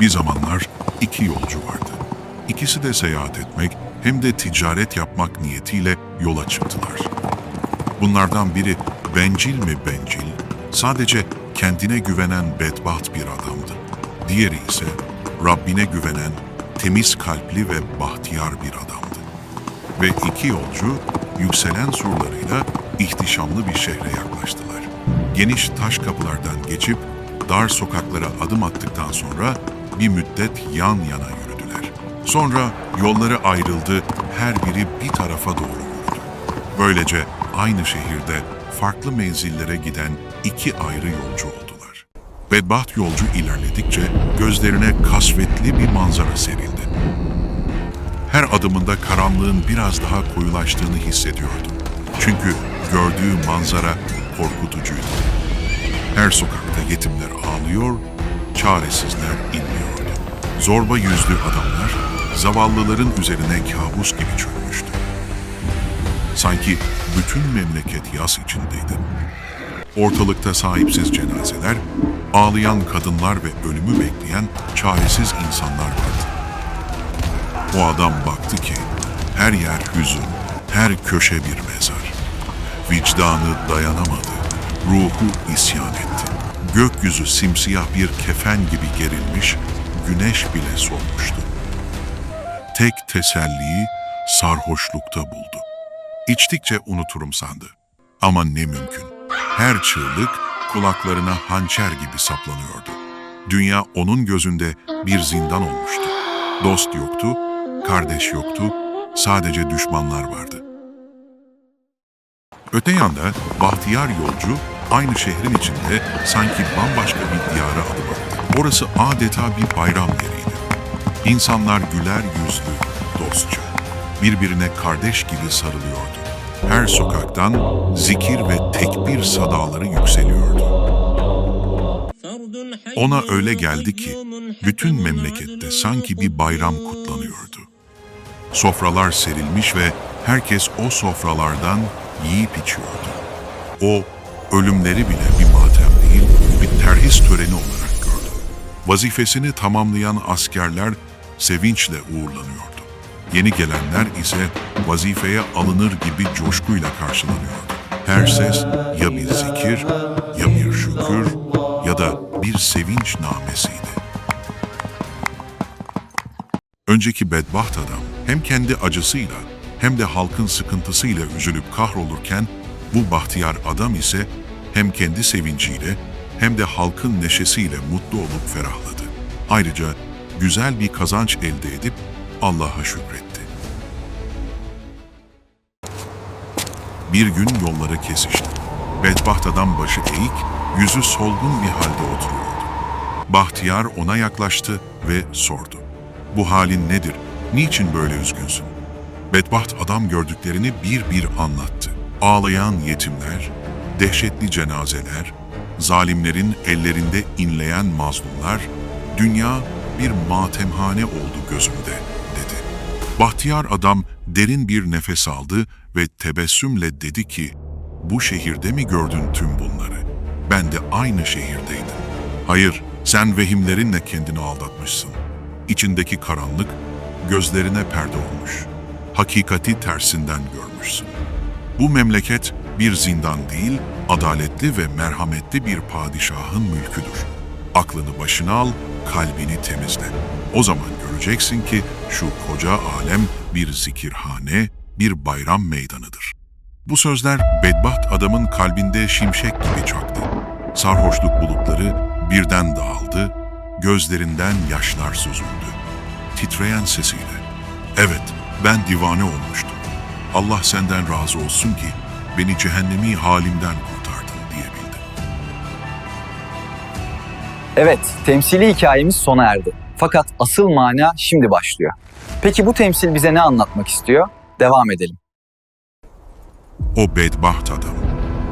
Bir zamanlar iki yolcu vardı. İkisi de seyahat etmek hem de ticaret yapmak niyetiyle yola çıktılar. Bunlardan biri bencil mi bencil, sadece kendine güvenen bedbaht bir adamdı. Diğeri ise Rabbine güvenen, temiz kalpli ve bahtiyar bir adamdı. Ve iki yolcu yükselen surlarıyla ihtişamlı bir şehre yaklaştılar. Geniş taş kapılardan geçip dar sokaklara adım attıktan sonra bir müddet yan yana yürüdüler. Sonra yolları ayrıldı, her biri bir tarafa doğru yürüdü. Böylece aynı şehirde farklı menzillere giden iki ayrı yolcu oldular. Bedbaht yolcu ilerledikçe gözlerine kasvetli bir manzara serildi. Her adımında karanlığın biraz daha koyulaştığını hissediyordu. Çünkü gördüğü manzara korkutucuydu. Her sokakta yetimler ağlıyor, çaresizler inliyordu. Zorba yüzlü adamlar zavallıların üzerine kabus gibi çökmüştü. Sanki bütün memleket yas içindeydi. Ortalıkta sahipsiz cenazeler, ağlayan kadınlar ve ölümü bekleyen çaresiz insanlar vardı. O adam baktı ki her yer hüzün, her köşe bir mezar. Vicdanı dayanamadı, ruhu isyan etti. Gökyüzü simsiyah bir kefen gibi gerilmiş, güneş bile solmuştu. Tek teselliyi sarhoşlukta buldu. İçtikçe unuturum sandı. Ama ne mümkün. Her çığlık kulaklarına hançer gibi saplanıyordu. Dünya onun gözünde bir zindan olmuştu. Dost yoktu, kardeş yoktu, sadece düşmanlar vardı. Öte yanda bahtiyar yolcu aynı şehrin içinde sanki bambaşka bir diyara adım attı. Orası adeta bir bayram yeriydi. İnsanlar güler yüzlü, dostça. Birbirine kardeş gibi sarılıyordu. Her sokaktan zikir ve tekbir sadaları yükseliyordu. Ona öyle geldi ki bütün memlekette sanki bir bayram kutlanıyordu. Sofralar serilmiş ve herkes o sofralardan yiyip içiyordu. O, ölümleri bile bir matem değil, bir terhis töreni olarak gördü. Vazifesini tamamlayan askerler sevinçle uğurlanıyordu. Yeni gelenler ise vazifeye alınır gibi coşkuyla karşılanıyordu. Her ses ya bir zikir, ya bir şükür ya da bir sevinç namesiydi. Önceki bedbaht adam hem kendi acısıyla hem de halkın sıkıntısıyla üzülüp kahrolurken bu bahtiyar adam ise hem kendi sevinciyle hem de halkın neşesiyle mutlu olup ferahladı. Ayrıca güzel bir kazanç elde edip Allah'a şükretti. Bir gün yolları kesişti. Bedbaht adam başı eğik, yüzü solgun bir halde oturuyordu. Bahtiyar ona yaklaştı ve sordu. Bu halin nedir? Niçin böyle üzgünsün? Bedbaht adam gördüklerini bir bir anlattı. Ağlayan yetimler, dehşetli cenazeler, zalimlerin ellerinde inleyen mazlumlar, dünya bir matemhane oldu gözümde, dedi. Bahtiyar adam derin bir nefes aldı ve tebessümle dedi ki, bu şehirde mi gördün tüm bunları? Ben de aynı şehirdeydim. Hayır, sen vehimlerinle kendini aldatmışsın. İçindeki karanlık gözlerine perde olmuş. Hakikati tersinden görmüşsün. Bu memleket bir zindan değil, adaletli ve merhametli bir padişahın mülküdür. Aklını başına al, kalbini temizle. O zaman göreceksin ki şu koca alem bir zikirhane, bir bayram meydanıdır. Bu sözler bedbaht adamın kalbinde şimşek gibi çaktı. Sarhoşluk bulutları birden dağıldı, gözlerinden yaşlar süzüldü. Titreyen sesiyle, evet ben divane olmuştum. Allah senden razı olsun ki beni cehennemi halimden kurtardın diyebildi. Evet, temsili hikayemiz sona erdi. Fakat asıl mana şimdi başlıyor. Peki bu temsil bize ne anlatmak istiyor? Devam edelim. O bedbaht adam,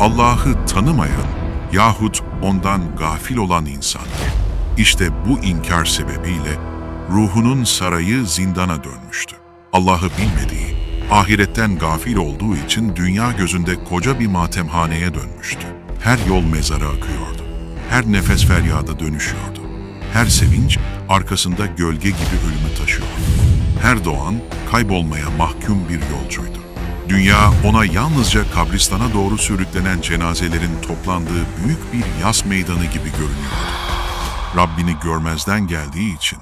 Allah'ı tanımayan yahut ondan gafil olan insan. İşte bu inkar sebebiyle ruhunun sarayı zindana dönmüştü. Allah'ı bilmediği, ahiretten gafil olduğu için dünya gözünde koca bir matemhaneye dönmüştü. Her yol mezara akıyordu. Her nefes feryada dönüşüyordu. Her sevinç arkasında gölge gibi ölümü taşıyor. Her doğan kaybolmaya mahkum bir yolcuydu. Dünya ona yalnızca kabristana doğru sürüklenen cenazelerin toplandığı büyük bir yas meydanı gibi görünüyordu. Rabbini görmezden geldiği için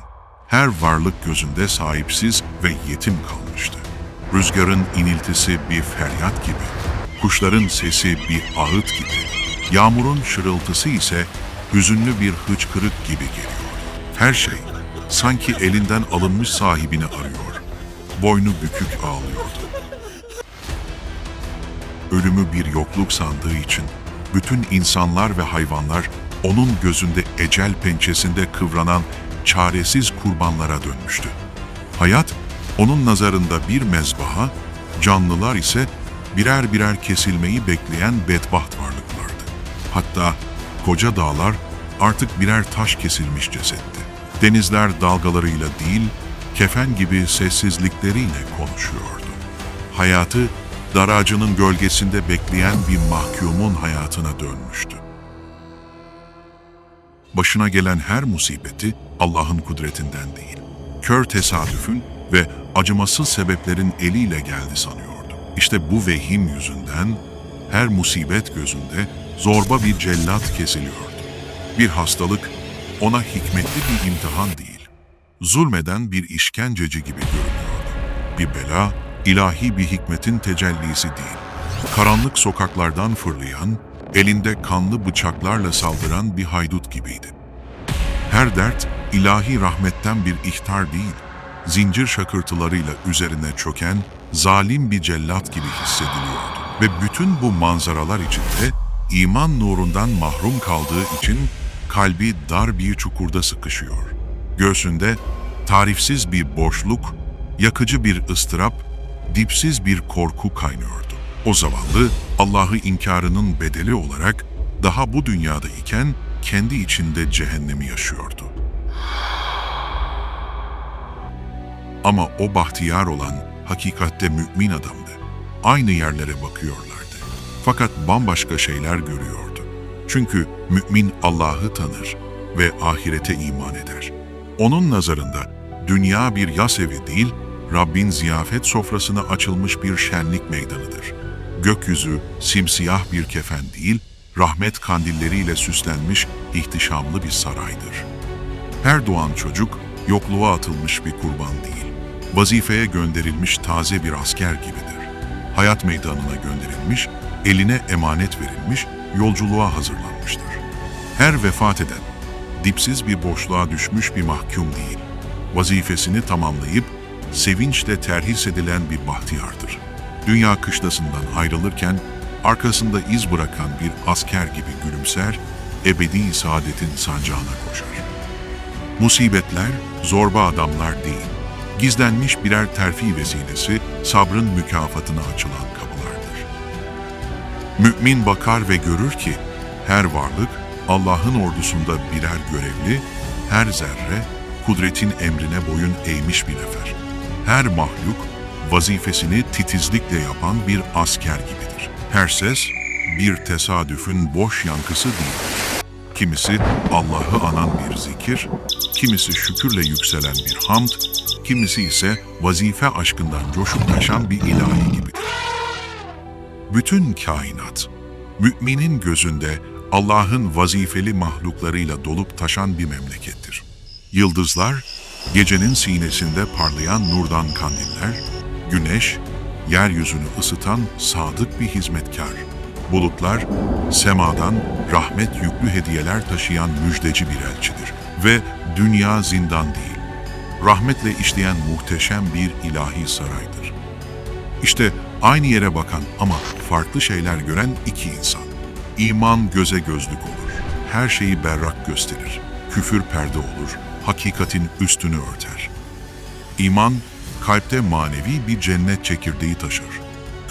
her varlık gözünde sahipsiz ve yetim kalmıştı. Rüzgarın iniltisi bir feryat gibi, kuşların sesi bir ağıt gibi, yağmurun şırıltısı ise hüzünlü bir hıçkırık gibi geliyor. Her şey sanki elinden alınmış sahibini arıyor. Boynu bükük ağlıyordu. Ölümü bir yokluk sandığı için bütün insanlar ve hayvanlar onun gözünde ecel pençesinde kıvranan çaresiz kurbanlara dönmüştü. Hayat onun nazarında bir mezbaha, canlılar ise birer birer kesilmeyi bekleyen bedbaht varlıklardı. Hatta koca dağlar artık birer taş kesilmiş cesetti. Denizler dalgalarıyla değil, kefen gibi sessizlikleriyle konuşuyordu. Hayatı dar ağacının gölgesinde bekleyen bir mahkumun hayatına dönmüştü. Başına gelen her musibeti Allah'ın kudretinden değil, kör tesadüfün ve acımasız sebeplerin eliyle geldi sanıyordu. İşte bu vehim yüzünden her musibet gözünde zorba bir cellat kesiliyordu. Bir hastalık ona hikmetli bir imtihan değil, zulmeden bir işkenceci gibi görünüyordu. Bir bela, ilahi bir hikmetin tecellisi değil. Karanlık sokaklardan fırlayan, elinde kanlı bıçaklarla saldıran bir haydut gibiydi. Her dert ilahi rahmetten bir ihtar değil, zincir şakırtılarıyla üzerine çöken zalim bir cellat gibi hissediliyordu. Ve bütün bu manzaralar içinde iman nurundan mahrum kaldığı için kalbi dar bir çukurda sıkışıyor. Göğsünde tarifsiz bir boşluk, yakıcı bir ıstırap, dipsiz bir korku kaynıyordu. O zavallı Allah'ı inkarının bedeli olarak daha bu dünyada iken kendi içinde cehennemi yaşıyordu. Ama o bahtiyar olan hakikatte mümin adamdı. Aynı yerlere bakıyorlardı. Fakat bambaşka şeyler görüyordu. Çünkü mümin Allah'ı tanır ve ahirete iman eder. Onun nazarında dünya bir yas evi değil, Rabbin ziyafet sofrasına açılmış bir şenlik meydanıdır. Gökyüzü simsiyah bir kefen değil, rahmet kandilleriyle süslenmiş ihtişamlı bir saraydır. Her doğan çocuk yokluğa atılmış bir kurban değil, vazifeye gönderilmiş taze bir asker gibidir. Hayat meydanına gönderilmiş, eline emanet verilmiş, yolculuğa hazırlanmıştır. Her vefat eden, dipsiz bir boşluğa düşmüş bir mahkum değil, vazifesini tamamlayıp sevinçle terhis edilen bir bahtiyardır. Dünya kışlasından ayrılırken arkasında iz bırakan bir asker gibi gülümser, ebedi saadetin sancağına koşar. Musibetler zorba adamlar değil, gizlenmiş birer terfi vesilesi sabrın mükafatına açılan kapılardır. Mümin bakar ve görür ki her varlık Allah'ın ordusunda birer görevli, her zerre kudretin emrine boyun eğmiş bir nefer. Her mahluk vazifesini titizlikle yapan bir asker gibidir. Her ses bir tesadüfün boş yankısı değil. Kimisi Allah'ı anan bir zikir, kimisi şükürle yükselen bir hamd, kimisi ise vazife aşkından coşup taşan bir ilahi gibidir. Bütün kainat, müminin gözünde Allah'ın vazifeli mahluklarıyla dolup taşan bir memlekettir. Yıldızlar, gecenin sinesinde parlayan nurdan kandiller, güneş, yeryüzünü ısıtan sadık bir hizmetkar. Bulutlar, semadan rahmet yüklü hediyeler taşıyan müjdeci bir elçidir. Ve dünya zindan değil, rahmetle işleyen muhteşem bir ilahi saraydır. İşte aynı yere bakan ama farklı şeyler gören iki insan. İman göze gözlük olur. Her şeyi berrak gösterir. Küfür perde olur. Hakikatin üstünü örter. İman, kalpte manevi bir cennet çekirdeği taşır.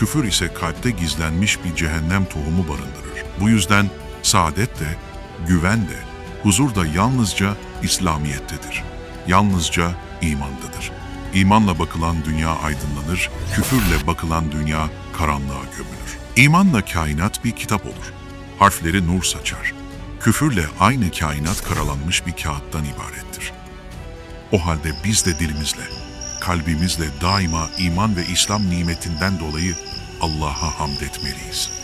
Küfür ise kalpte gizlenmiş bir cehennem tohumu barındırır. Bu yüzden saadet de, güven de, huzur da yalnızca İslamiyettedir. Yalnızca imandadır. İmanla bakılan dünya aydınlanır, küfürle bakılan dünya karanlığa gömülür. İmanla kainat bir kitap olur. Harfleri nur saçar. Küfürle aynı kainat karalanmış bir kağıttan ibarettir. O halde biz de dilimizle, kalbimizle daima iman ve İslam nimetinden dolayı Allah'a hamd etmeliyiz.